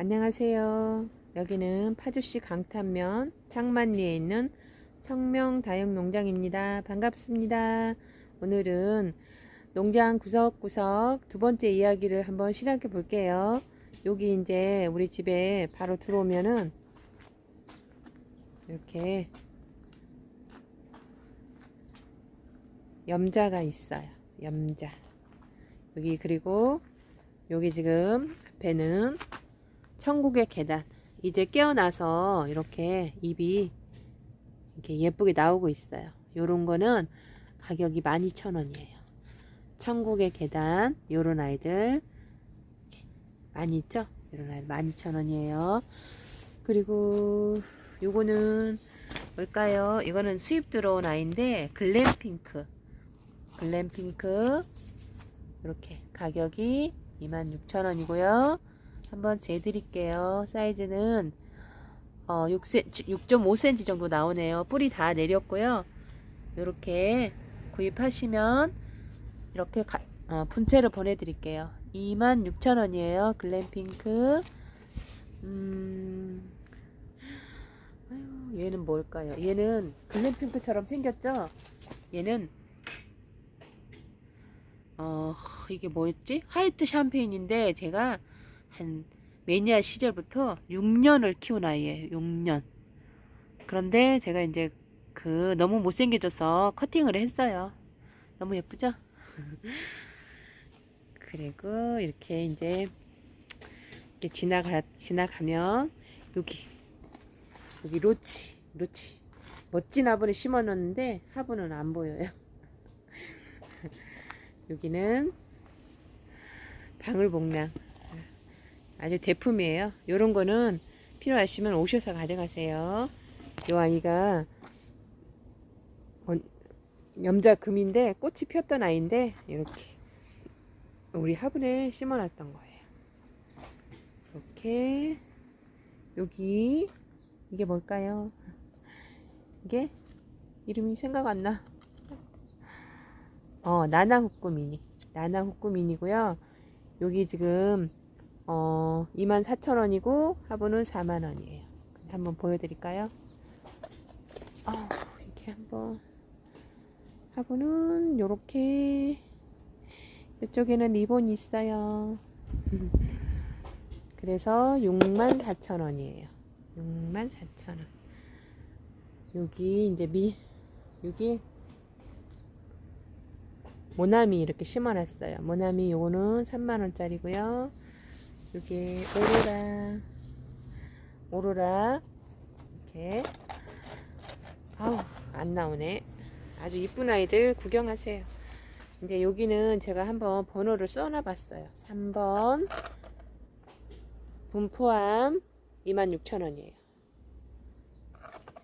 안녕하세요. 여기는 파주시 강탄면 창만리에 있는 청명다육농장입니다. 반갑습니다. 오늘은 농장 구석구석 두 번째 이야기를 한번 시작해 볼게요. 여기 이제 우리 집에 바로 들어오면은 이렇게 염자가 있어요. 염자. 여기 그리고 여기 지금 앞에는 천국의 계단. 이제 깨어나서 이렇게 입이 이렇게 예쁘게 나오고 있어요. 요런 거는 가격이 12,000원이에요. 천국의 계단 요런 아이들 많이 있죠? 요런 아이들 12,000원이에요. 그리고 요거는 뭘까요? 이거는 수입 들어온 아이인데 글램핑크. 글램핑크 이렇게 가격이 26,000원이고요. 한번 재드릴게요. 사이즈는 어, 6cm, 6.5cm 정도 나오네요. 뿌리 다 내렸고요. 이렇게 구입하시면 이렇게 가, 어, 분체로 보내드릴게요. 26,000원이에요. 글램핑크. 음, 아유, 얘는 뭘까요? 얘는 글램핑크처럼 생겼죠? 얘는 어, 이게 뭐였지? 화이트 샴페인인데 제가 한 매니아 시절부터 6년을 키운 아이예요. 6년. 그런데 제가 이제 그 너무 못생겨져서 커팅을 했어요. 너무 예쁘죠? 그리고 이렇게 이제 이렇게 지나가 지나가면 여기 여기 로치 로치 멋진 화분을 심어 놨는데 화분은 안 보여요. 여기는 방울복랑 아주 대품이에요. 요런 거는 필요하시면 오셔서 가져가세요. 요 아이가 염자 금인데 꽃이 피었던 아이인데 이렇게 우리 화분에 심어놨던 거예요. 이렇게 여기 이게 뭘까요? 이게 이름이 생각 안 나. 어 나나 후꾸미니 나나 후꾸미니고요. 여기 지금 어 24,000원이고 화분은 4만원이에요. 한번 보여드릴까요? 어, 이렇게 한번 화분은 요렇게 이쪽에는 리본이 있어요. 그래서 64,000원이에요. 64,000원. 여기 이제 미 여기 모나미 이렇게 심어놨어요. 모나미 요거는 3만원짜리고요. 여기 오로라 오로라 이렇게 아우 안 나오네. 아주 이쁜 아이들 구경하세요. 근데 여기는 제가 한번 번호를 써놔 봤어요. 3번 분포함 26,000원이에요.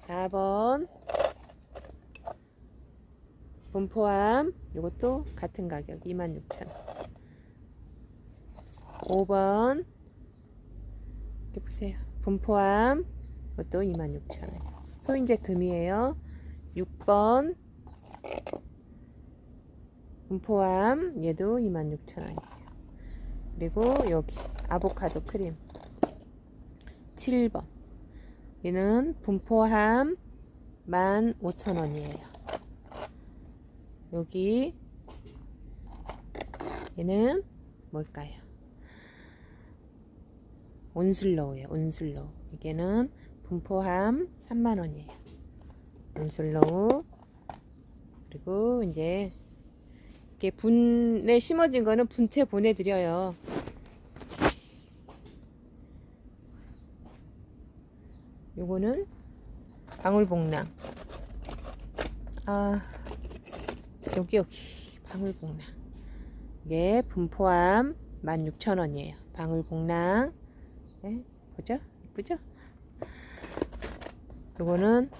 4번 분포함 이것도 같은 가격 26,000원 5번. 이렇게 보세요. 분포함. 이것도 26,000원. 소인제 금이에요. 6번. 분포함. 얘도 26,000원이에요. 그리고 여기 아보카도 크림. 7번. 얘는 분포함 15,000원이에요. 여기 얘는 뭘까요? 온슬로우예요. 온슬로우. 이게는 분포함 3만원이에요. 온슬로우. 그리고 이제 이렇게 분에 심어진 거는 분체 보내드려요. 요거는 방울복랑. 아, 여기 여기 방울복랑 이게 분포함 16,000원이에요 방울복랑 네, 보죠? 이쁘죠? 요거는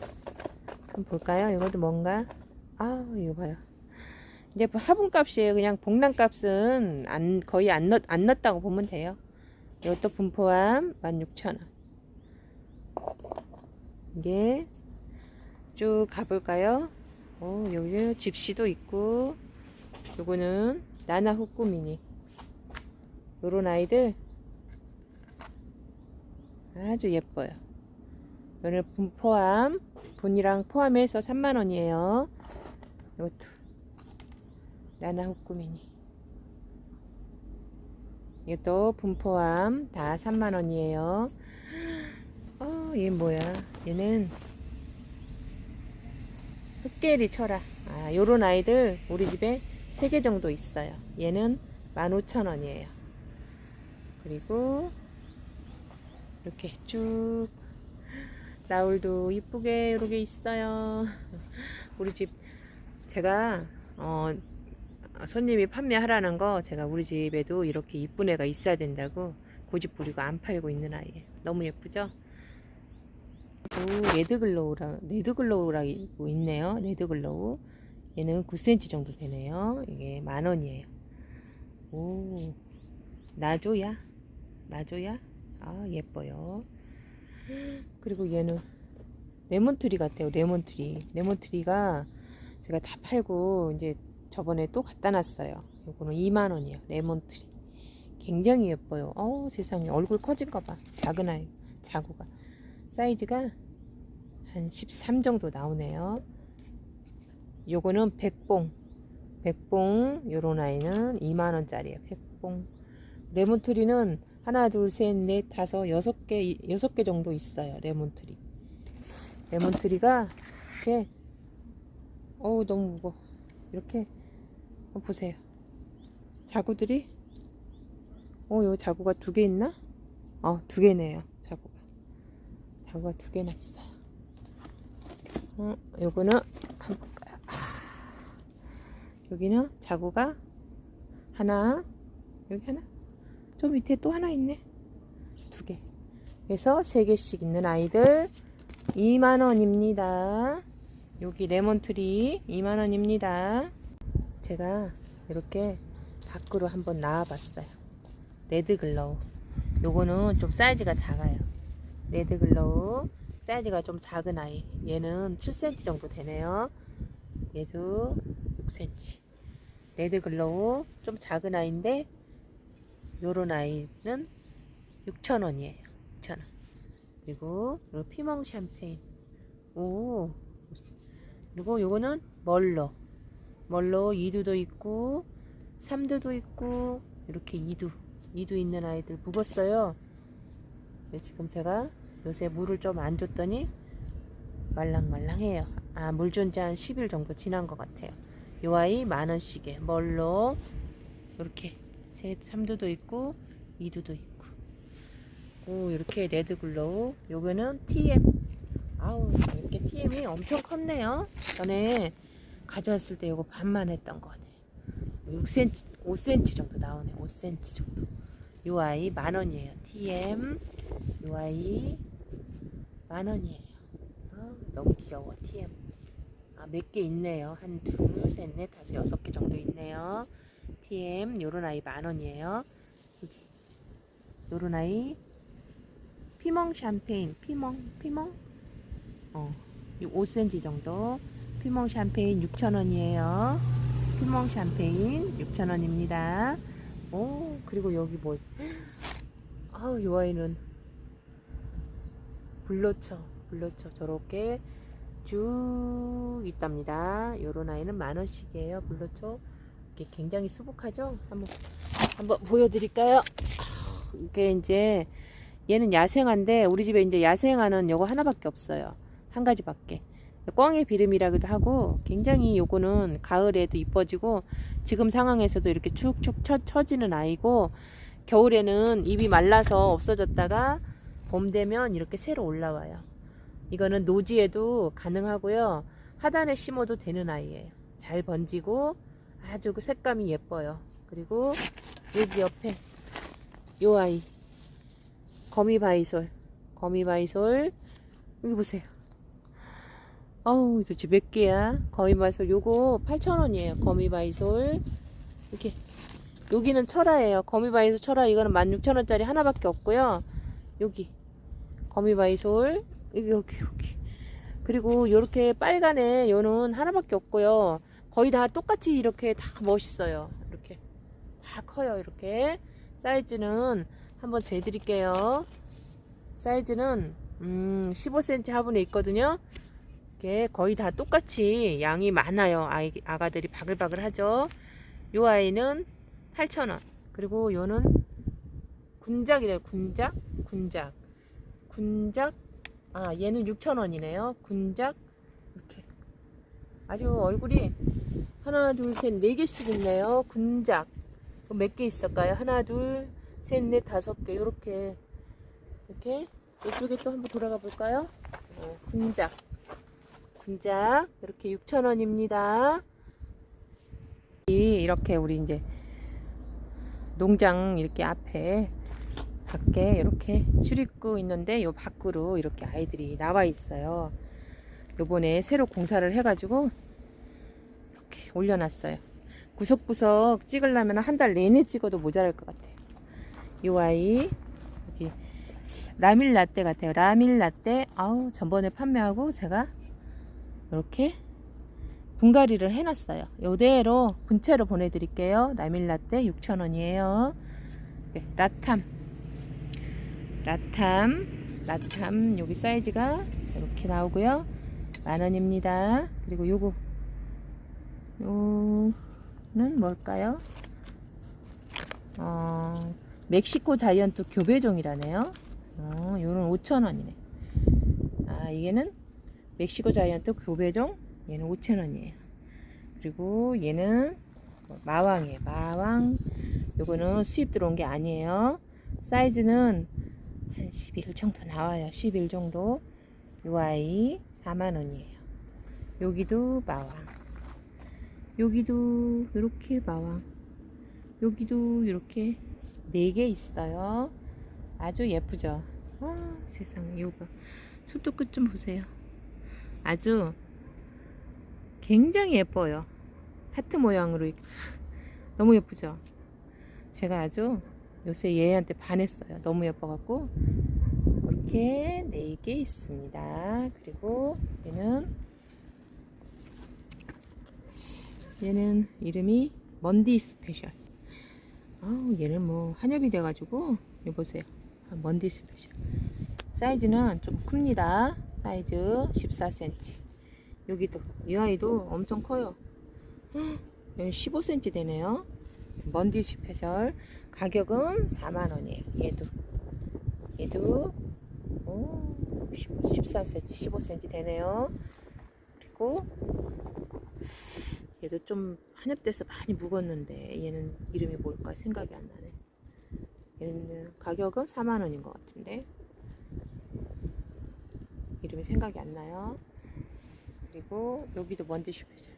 한번 볼까요? 이것도 뭔가 아 이거 봐요 이제 화분 값이에요 그냥 복랑 값은 안, 거의 안, 넣, 안 넣었다고 보면 돼요 이것도 분포함 16,000원 이게 쭉 가볼까요? 어, 여기 집시도 있고 요거는 나나 후꾸미니 요런 아이들 아주 예뻐요. 오늘 분 포함, 분이랑 포함해서 3만원이에요. 이것도. 라나 후꾸미니. 이것도 분 포함 다 3만원이에요. 어, 얘 뭐야? 얘는 흑계리 철아. 아, 요런 아이들 우리 집에 3개 정도 있어요. 얘는 15,000원이에요. 그리고 이렇게 쭉 라울도 이쁘게 이렇게 있어요. 우리 집 제가 어 손님이 판매하라는 거 제가 우리 집에도 이렇게 이쁜 애가 있어야 된다고 고집 부리고 안 팔고 있는 아이예요. 너무 예쁘죠? 또 레드글로우라 레드글로우라고 있네요. 레드글로우 얘는 9cm 정도 되네요. 이게 만 원이에요. 오 나조야 나조야 아 예뻐요. 그리고 얘는 레몬트리 같아요. 레몬트리 레몬트리가 제가 다 팔고 이제 저번에 또 갖다 놨어요. 요거는 2만 원이에요. 레몬트리. 굉장히 예뻐요. 어우 세상에 얼굴 커진 거 봐. 작은 아이 자구가 사이즈가 한 13 정도 나오네요. 요거는 백봉. 백봉 요런 아이는 2만 원짜리예요. 백봉. 레몬트리는 하나, 둘, 셋, 넷, 다섯, 여섯 개, 여섯 개 정도 있어요. 레몬트리. 레몬트리가 이렇게 어우 너무 무거워. 이렇게 보세요. 자구들이 어, 요 자구가 두 개 있나? 어, 두 개네요. 자구가. 자구가 두 개나 있어요. 어, 요거는 한번 볼까요? 아, 여기는 자구가 하나, 여기 하나, 저 밑에 또 하나 있네. 두 개. 그래서 세 개씩 있는 아이들 2만 원입니다. 여기 레몬트리 2만 원입니다. 제가 이렇게 밖으로 한번 나와봤어요. 레드 글로우. 요거는 좀 사이즈가 작아요. 레드 글로우 사이즈가 좀 작은 아이. 얘는 7cm 정도 되네요. 얘도 6cm. 레드 글로우 좀 작은 아이인데 요런 아이는 6,000원이에요. 6,000원. 그리고 요 피멍 샴페인. 오. 그리고 요거는 멀로. 멀로 2두도 있고 3두도 있고 이렇게 2두. 2두 있는 아이들 묵었어요. 지금 제가 요새 물을 좀 안 줬더니 말랑말랑해요. 아, 물 준지 한 10일 정도 지난 것 같아요. 요 아이 만 원씩에 멀로 이렇게 세 3두도 있고 2두도 있고. 오 이렇게 레드 글로우. 요거는 TM 아우 이렇게 TM이 엄청 컸네요. 전에 가져왔을 때 요거 반만 했던 거 같아요. 6cm 5cm 정도 나오네. 5cm 정도. 요 아이 만 원이에요. TM 요 아이 만 원이에요. 아, 너무 귀여워 TM 아, 몇 개 있네요. 한 둘 셋 넷 다섯 여섯 개 정도 있네요 TM 요런 아이 만 원이에요. 여기 요런 아이 피멍 샴페인 피멍 피멍 어 5cm 정도 피멍 샴페인 6,000원이에요. 피멍 샴페인 6,000원입니다. 오 그리고 여기 뭐 아우 요 아이는 불로쳐 불로쳐 저렇게 쭉 있답니다. 요런 아이는 만 원씩이에요. 불로쳐 이게 굉장히 수북하죠? 한번 한번 보여드릴까요? 이게 이제 얘는 야생한데 우리 집에 이제 야생하는 요거 하나밖에 없어요. 한 가지밖에. 꽝의 비름이라기도 하고 굉장히 요거는 가을에도 이뻐지고 지금 상황에서도 이렇게 축축 처, 처지는 아이고 겨울에는 잎이 말라서 없어졌다가 봄 되면 이렇게 새로 올라와요. 이거는 노지에도 가능하고요. 하단에 심어도 되는 아이예요. 잘 번지고 아주 그 색감이 예뻐요. 그리고 여기 옆에 요 아이 거미바이솔 거미바이솔 여기 보세요. 어우 도대체 몇 개야? 거미바이솔 요거 8,000원이에요. 거미바이솔 이렇게 여기는 철화예요. 거미바이솔 철화 이거는 16,000원짜리 하나밖에 없고요. 여기 거미바이솔 여기 여기 여기 그리고 요렇게 빨간에 요는 하나밖에 없고요. 거의 다 똑같이 이렇게 다 멋있어요. 이렇게 다 커요. 이렇게 사이즈는 한번 재드릴게요. 사이즈는 음, 15cm 화분에 있거든요. 이게 거의 다 똑같이 양이 많아요. 아이, 아가들이 바글바글 하죠. 요 아이는 8,000원. 그리고 요는 군작이래요. 군작? 군작. 군작. 아, 얘는 6,000원이네요. 군작. 이렇게. 아주 얼굴이 하나, 둘, 셋, 네 개씩 있네요. 군작. 몇 개 있을까요? 하나, 둘, 셋, 넷, 다섯 개. 요렇게. 이렇게. 이쪽에 또 한번 돌아가 볼까요? 어, 군작. 군작. 이렇게 6,000원입니다. 이렇게 우리 이제 농장 이렇게 앞에 밖에 이렇게 출입구 있는데 요 밖으로 이렇게 아이들이 나와 있어요. 요번에 새로 공사를 해가지고 이렇게 올려놨어요. 구석구석 찍으려면 한 달 내내 찍어도 모자랄 것 같아요. 요 아이 여기 라밀 라떼 같아요. 라밀 라떼. 아우 전번에 판매하고 제가 이렇게 분갈이를 해놨어요. 요대로 분체로 보내드릴게요. 라밀 라떼 6,000원이에요. 라탐. 라탐. 라탐. 여기 사이즈가 이렇게 나오고요. 만 원입니다. 그리고 요거. 요는 뭘까요? 어, 멕시코 자이언트 교배종이라네요. 어, 요는 5,000원이네. 아, 이게는 멕시코 자이언트 교배종. 얘는 5,000원이에요. 그리고 얘는 마왕이에요. 마왕. 요거는 수입 들어온 게 아니에요. 사이즈는 한 11 정도 나와요. 11 정도. 요 아이 4만원이에요. 여기도 마왕. 여기도 이렇게 마왕. 여기도 이렇게 4개 있어요. 아주 예쁘죠? 아, 세상에, 요거. 손톱 끝 좀 보세요. 아주 굉장히 예뻐요. 하트 모양으로. 너무 예쁘죠? 제가 아주 요새 얘한테 반했어요. 너무 예뻐갖고. 이렇게 4개 있습니다. 그리고 얘는 얘는 이름이 먼디 스페셜. 아우 얘는 뭐 한엽이 돼가지고 여 보세요. 아, 먼디 스페셜. 사이즈는 좀 큽니다. 사이즈 14cm. 여기도 이 아이도 엄청 커요. 헉, 얘는 15cm 되네요. 먼디 스페셜 가격은 4만 원이에요. 얘도 얘도 오, 14cm, 15cm 되네요. 그리고 얘도 좀 한엽돼서 많이 묵었는데 얘는 이름이 뭘까 생각이 안 나네. 얘는 가격은 4만 원인 것 같은데 이름이 생각이 안 나요. 그리고 여기도 먼지 슈페셜.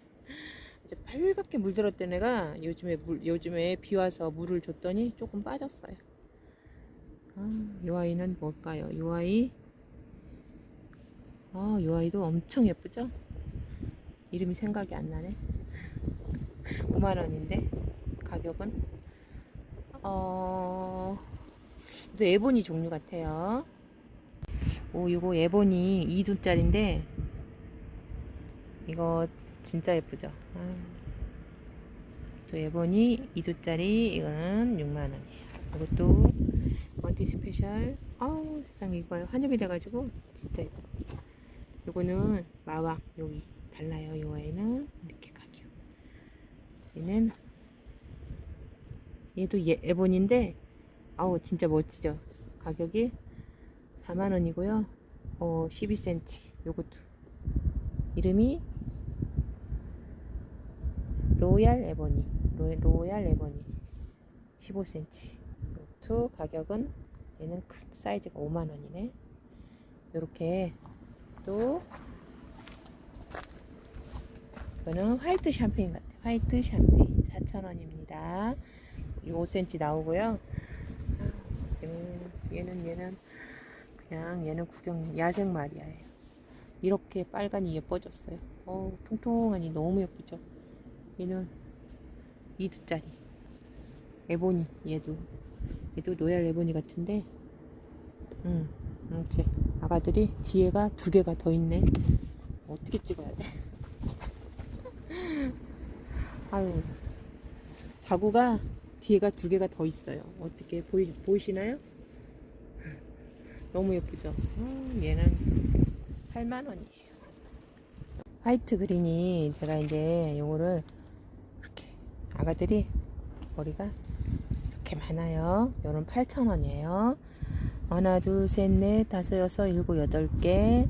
이제 빨갛게 물들었던 애가 요즘에 물 요즘에 비 와서 물을 줬더니 조금 빠졌어요. 아, 이 아이는 뭘까요? 이 아이 아, 이 아이도 엄청 예쁘죠? 이름이 생각이 안 나네. 5만 원인데 가격은 어, 또 에보니 종류 같아요. 오, 이거 에보니 2두짜리인데 이거 진짜 예쁘죠? 아, 또 에보니 2두짜리 이거는 6만 원이에요. 이것도 먼티 스페셜. 아우 세상에 이거 한엽이 돼가지고 진짜 예뻐. 요거는 마왕 여기 달라요. 이 아이는 이렇게 가격. 얘는 얘도 예, 에본인데 아우 진짜 멋지죠. 가격이 4만 원이고요. 어 12cm 요것도 이름이 로얄 에보니 로, 로얄 에보니 15cm 이것도 가격은 얘는 큰 사이즈가 5만 원이네. 요렇게 또 이거는 화이트 샴페인 같아요. 화이트 샴페인 4,000원입니다. 이 5cm 나오고요. 아, 얘는, 얘는 얘는 그냥 얘는 구경 야생 마리아예요. 이렇게 빨간이 예뻐졌어요. 어, 통통하니 너무 예쁘죠. 얘는 2두짜리 에보니 얘도 얘도 로얄 에보니 같은데 음 이렇게 아가들이 뒤에가 두 개가 더 있네. 어떻게 찍어야 돼? 아유 자구가 뒤에가 두 개가 더 있어요. 어떻게 보이 보이시나요? 너무 예쁘죠? 음, 얘는 8만 원이에요. 화이트 그린이 제가 이제 요거를 이렇게 아가들이 머리가 이렇게 많아요. 요런 8천 원이에요. 하나, 둘, 셋, 넷, 다섯, 여섯, 일곱, 여덟 개.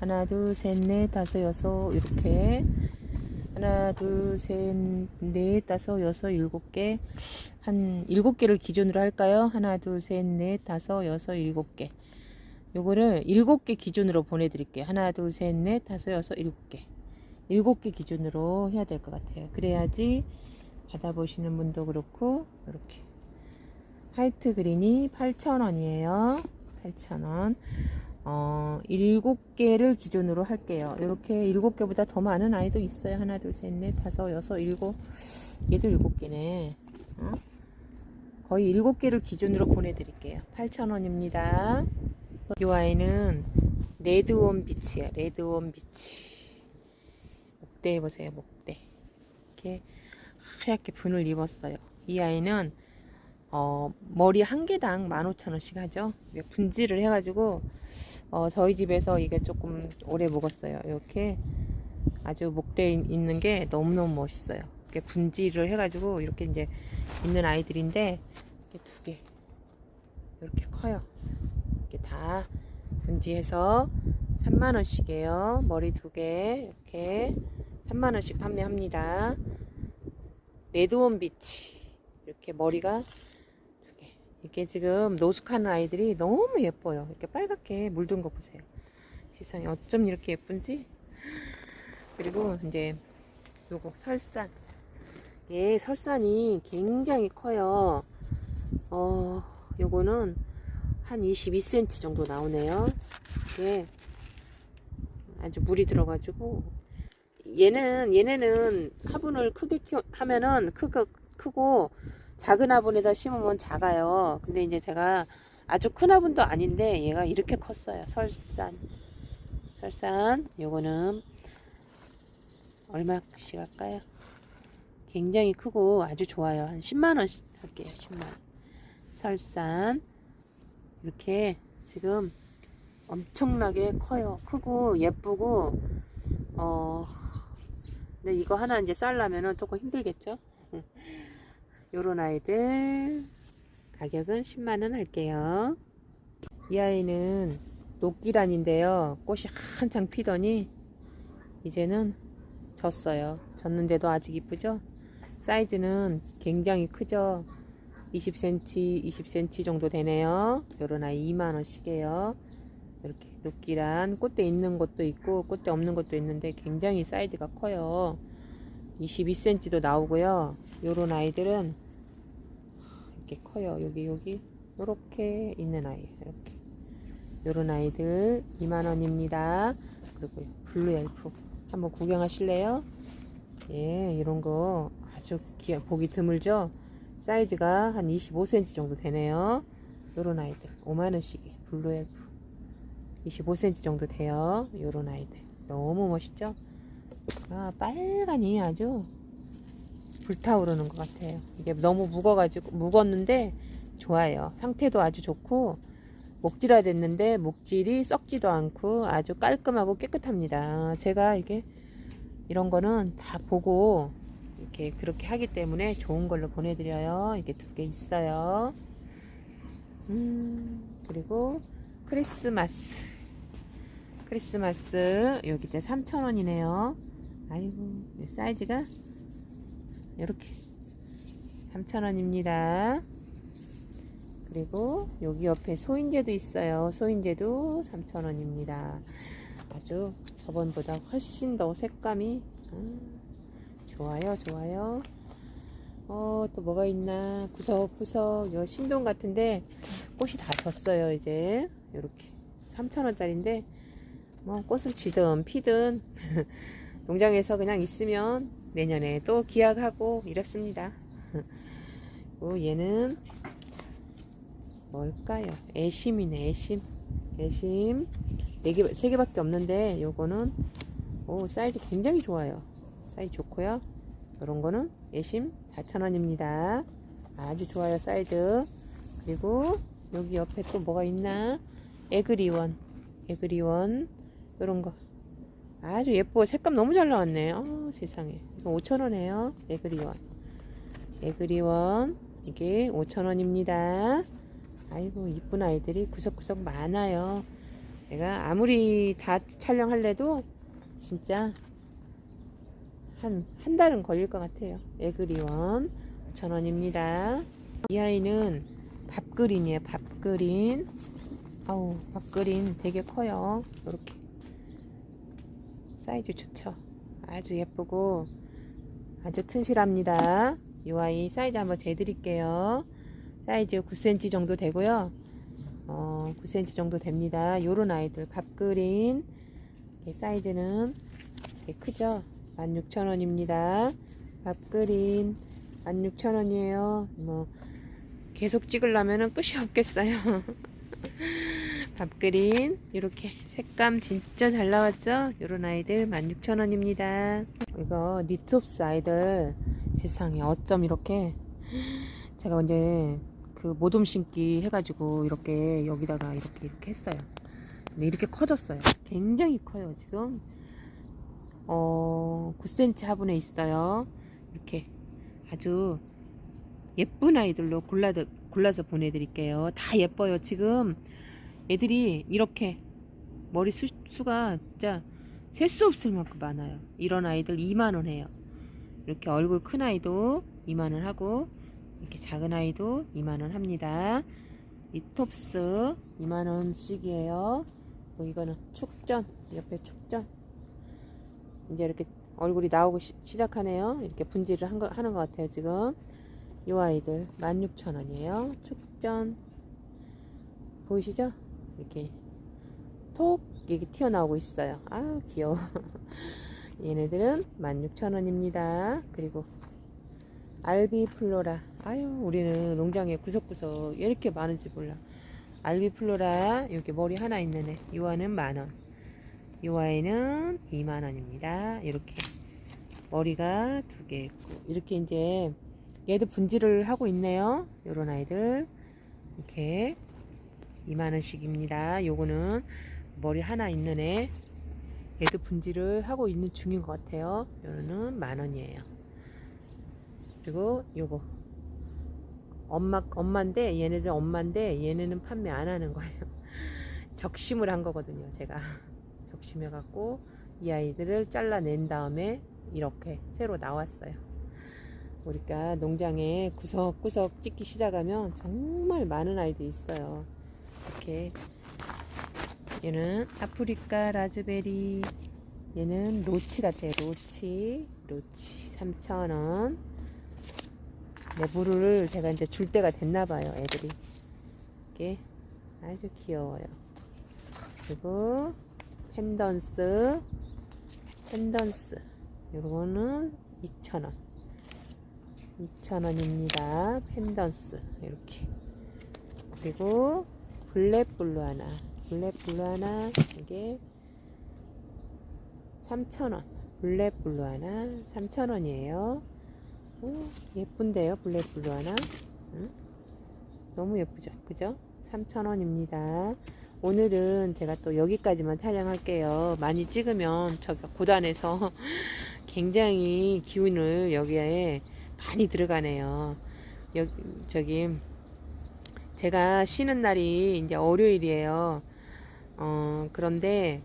하나, 둘, 셋, 넷, 다섯, 여섯, 이렇게. 하나, 둘, 셋, 넷, 다섯, 여섯, 일곱 개. 한 일곱 개를 기준으로 할까요? 하나, 둘, 셋, 넷, 다섯, 여섯, 일곱 개. 요거를 일곱 개 기준으로 보내드릴게요. 하나, 둘, 셋, 넷, 다섯, 여섯, 일곱 개. 일곱 개 기준으로 해야 될 것 같아요. 그래야지 받아보시는 분도 그렇고, 이렇게. 화이트 그린이 8,000원이에요. 8,000원. 어, 7개를 기준으로 할게요. 이렇게 7개보다 더 많은 아이도 있어요. 하나, 둘, 셋, 넷, 다섯, 여섯, 일곱. 얘도 7개네. 어? 거의 7개를 기준으로 보내드릴게요. 8,000원입니다. 이 아이는 레드온 비치예요. 레드온 비치. 목대 보세요. 목대. 이렇게 하얗게 분을 입었어요. 이 아이는 어, 머리 한 개당 15,000원씩 하죠. 분질을 해가지고 어, 저희 집에서 이게 조금 오래 먹었어요. 이렇게 아주 목대 있는 게 너무너무 멋있어요. 이렇게 분질을 해가지고 이렇게 이제 있는 아이들인데 이렇게 두 개. 이렇게 커요. 이렇게 다 분지해서 3만 원씩이에요. 머리 두 개. 이렇게 3만 원씩 판매합니다. 레드온 비치. 이렇게 머리가. 이게 지금 노숙하는 아이들이 너무 예뻐요. 이렇게 빨갛게 물든 거 보세요. 세상에 어쩜 이렇게 예쁜지. 그리고 이제 요거 설산. 예, 설산이 굉장히 커요. 어, 요거는 한 22cm 정도 나오네요. 이게 아주 물이 들어가지고 얘는 얘네는 화분을 크게 키워 하면은 크고 작은 화분에다 심으면 작아요. 근데 이제 제가 아주 큰 화분도 아닌데 얘가 이렇게 컸어요. 설산 설산 요거는 얼마씩 할까요? 굉장히 크고 아주 좋아요. 한 10만 원씩 할게요. 10만 원. 설산 이렇게 지금 엄청나게 커요. 크고 예쁘고 어 근데 이거 하나 이제 쌀려면은 조금 힘들겠죠? 요런 아이들 가격은 10만 원 할게요. 이 아이는 녹기란인데요. 꽃이 한창 피더니 이제는 졌어요. 졌는데도 아직 이쁘죠? 사이즈는 굉장히 크죠? 20cm, 20cm 정도 되네요. 요런 아이 2만원씩이에요. 이렇게 녹기란 꽃대 있는 것도 있고 꽃대 없는 것도 있는데 굉장히 사이즈가 커요. 22cm도 나오고요. 요런 아이들은 이렇게 커요. 여기 여기 요렇게 있는 아이 이렇게 요런 아이들 2만원입니다. 그리고 블루 엘프 한번 구경하실래요? 예, 이런 거 아주 귀 보기 드물죠? 사이즈가 한 25cm 정도 되네요. 요런 아이들 5만원씩이 블루 엘프 25cm 정도 돼요. 요런 아이들 너무 멋있죠? 아 빨간이 아주 불타오르는 것 같아요. 이게 너무 묵어가지고 묵었는데 좋아요. 상태도 아주 좋고 목질화 됐는데 목질이 썩지도 않고 아주 깔끔하고 깨끗합니다. 제가 이게 이런 거는 다 보고 이렇게 그렇게 하기 때문에 좋은 걸로 보내드려요. 이게 두 개 있어요. 음 그리고 크리스마스 크리스마스 여기 때 3,000원이네요. 아이고 사이즈가 이렇게 3,000원입니다. 그리고 여기 옆에 소인제도 있어요. 소인제도 3,000원입니다. 아주 저번보다 훨씬 더 색감이 음, 좋아요, 좋아요. 어, 또 뭐가 있나? 구석구석. 요 신동 같은데 꽃이 다 졌어요, 이제. 이렇게 3,000원짜리인데 뭐 꽃을 지든 피든 농장에서 그냥 있으면 내년에 또 기약하고 이렇습니다. 오, 얘는 뭘까요? 애심이네, 애심. 애심. 네 개, 세 개밖에 없는데, 요거는, 오, 사이즈 굉장히 좋아요. 사이즈 좋고요. 이런 거는 애심 4,000원입니다. 아주 좋아요, 사이즈. 그리고 여기 옆에 또 뭐가 있나? 에그리원, 에그리원 이런 거 아주 예뻐. 색감 너무 잘 나왔네. 아 세상에. 이거 5,000원이에요. 에그리원. 에그리원 이게 5,000원입니다. 아이고 이쁜 아이들이 구석구석 많아요. 내가 아무리 다 촬영할래도 진짜 한, 한 달은 걸릴 것 같아요. 에그리원 5,000원입니다. 이 아이는 밥그린이에요. 밥그린. 아우, 밥그린 되게 커요. 이렇게. 사이즈 좋죠. 아주 예쁘고 아주 튼실합니다. 이 아이 사이즈 한번 재드릴게요. 사이즈 9cm 정도 되고요. 어, 9cm 정도 됩니다. 요런 아이들 밥그린 사이즈는 크죠. 16,000원입니다. 밥그린 16,000원이에요. 뭐 계속 찍으려면은 끝이 없겠어요. 밥그린 이렇게 색감 진짜 잘 나왔죠? 요런 아이들 16,000원입니다. 이거 니톱스 아이들 세상에 어쩜 이렇게 제가 이제 그 모둠 심기 해가지고 이렇게 여기다가 이렇게 이렇게 했어요. 근데 이렇게 커졌어요. 굉장히 커요 지금. 어 9cm 화분에 있어요. 이렇게 아주 예쁜 아이들로 골라 골라서 보내드릴게요. 다 예뻐요. 지금 애들이 이렇게 머리 수, 수가 진짜 셀 수 없을 만큼 많아요. 이런 아이들 2만원 해요. 이렇게 얼굴 큰 아이도 2만원 하고 이렇게 작은 아이도 2만원 합니다. 이 톱스 2만원씩이에요. 뭐 이거는 축전 옆에 축전 이제 이렇게 얼굴이 나오고 시, 작하네요 이렇게 분질을 한 거, 하는 것 같아요 지금 요 아이들 16,000원이에요 축전 보이시죠 이렇게 톡 이게 튀어나오고 있어요. 아 귀여워. 얘네들은 16,000원입니다. 그리고 알비 플로라. 아유 우리는 농장에 구석구석 왜 이렇게 많은지 몰라. 알비 플로라 여기 머리 하나 있는 애. 요아는 만원. 요 아이는 2만원입니다. 이렇게 머리가 두 개 있고. 이렇게 이제 얘도 분질을 하고 있네요. 요런 아이들. 이렇게 2만원씩입니다. 요거는 머리 하나 있는 애 얘도 분질을 하고 있는 중인 것 같아요. 요거는 만원이에요. 그리고 요거. 엄마 엄마인데 얘네들 엄마인데 얘네는 판매 안 하는 거예요. 적심을 한 거거든요 제가. 적심해 갖고 이 아이들을 잘라낸 다음에 이렇게 새로 나왔어요. 우리가 농장에 구석구석 찍기 시작하면 정말 많은 아이들이 있어요 이렇게. 얘는 아프리카 라즈베리. 얘는 로치 같아요 로치. 로치 3,000원. 네, 물을 제가 이제 줄 때가 됐나 봐요 애들이. 이게 아주 귀여워요. 그리고 펜던스. 펜던스. 요거는 2,000원. 2,000원입니다. 펜던스. 이렇게. 그리고 블랙블루 하나. 블랙블루 하나 이게 3,000원. 블랙블루 하나 3,000원이에요. 오, 예쁜데요 블랙블루 하나? 응? 너무 예쁘죠? 그죠? 3,000원입니다. 오늘은 제가 또 여기까지만 촬영할게요. 많이 찍으면 저가 고단해서 굉장히 기운을 여기에 많이 들어가네요. 여기 저기 제가 쉬는 날이 이제 월요일이에요 어 그런데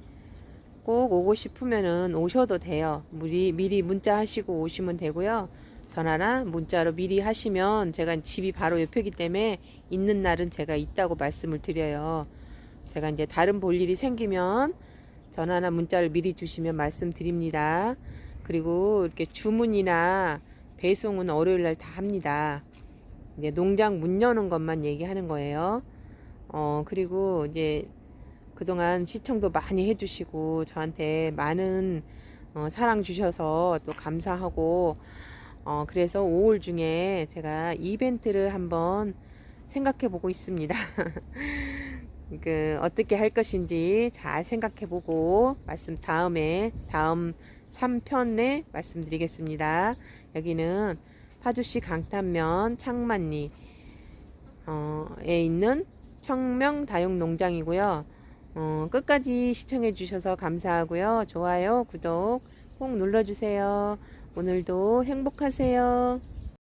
꼭 오고 싶으면은 오셔도 돼요 미리 미리 문자 하시고 오시면 되고요 전화나 문자로 미리 하시면 제가 집이 바로 옆이기 때문에 있는 날은 제가 있다고 말씀을 드려요. 제가 이제 다른 볼 일이 생기면 전화나 문자를 미리 주시면 말씀드립니다. 그리고 이렇게 주문이나 배송은 월요일 날 다 합니다. 이제 농장 문 여는 것만 얘기하는 거예요. 어, 그리고 이제 그동안 시청도 많이 해주시고 저한테 많은 어, 사랑 주셔서 또 감사하고 어, 그래서 5월 중에 제가 이벤트를 한번 생각해 보고 있습니다. 그 어떻게 할 것인지 잘 생각해 보고 말씀 다음에 다음 3편에 말씀드리겠습니다. 여기는 파주시 강탄면 창만리 어, 에 있는 청명 다육 농장이고요. 어, 끝까지 시청해 주셔서 감사하고요. 좋아요, 구독 꼭 눌러주세요. 오늘도 행복하세요.